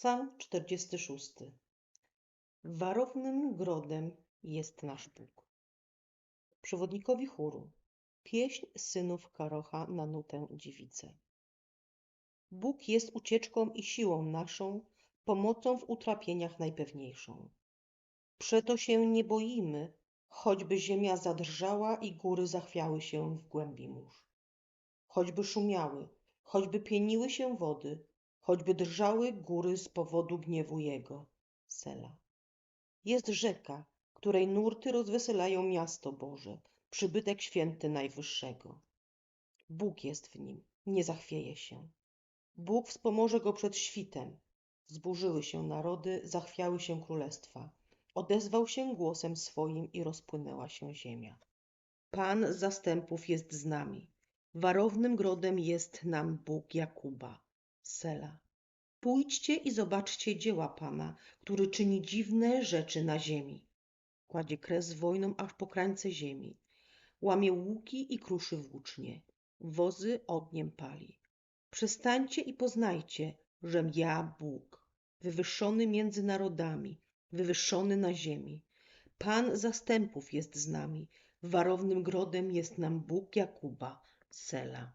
Psalm 46. Warownym grodem jest nasz Bóg. Przewodnikowi chóru. Pieśń synów Karocha na nutę dziewicę. Bóg jest ucieczką i siłą naszą, pomocą w utrapieniach najpewniejszą. Przeto się nie boimy, choćby ziemia zadrżała i góry zachwiały się w głębi mórz. Choćby szumiały, choćby pieniły się wody, choćby drżały góry z powodu gniewu Jego. Sela. Jest rzeka, której nurty rozweselają miasto Boże, przybytek święty Najwyższego. Bóg jest w nim, nie zachwieje się. Bóg wspomoże go przed świtem. Zburzyły się narody, zachwiały się królestwa. Odezwał się głosem swoim i rozpłynęła się ziemia. Pan zastępów jest z nami. Warownym grodem jest nam Bóg Jakuba. Sela. Pójdźcie i zobaczcie dzieła Pana, który czyni dziwne rzeczy na ziemi. Kładzie kres wojną aż po krańce ziemi. Łamie łuki i kruszy włócznie. Wozy ogniem pali. Przestańcie i poznajcie, żem ja Bóg, wywyższony między narodami, wywyższony na ziemi. Pan zastępów jest z nami, warownym grodem jest nam Bóg Jakuba, Sela.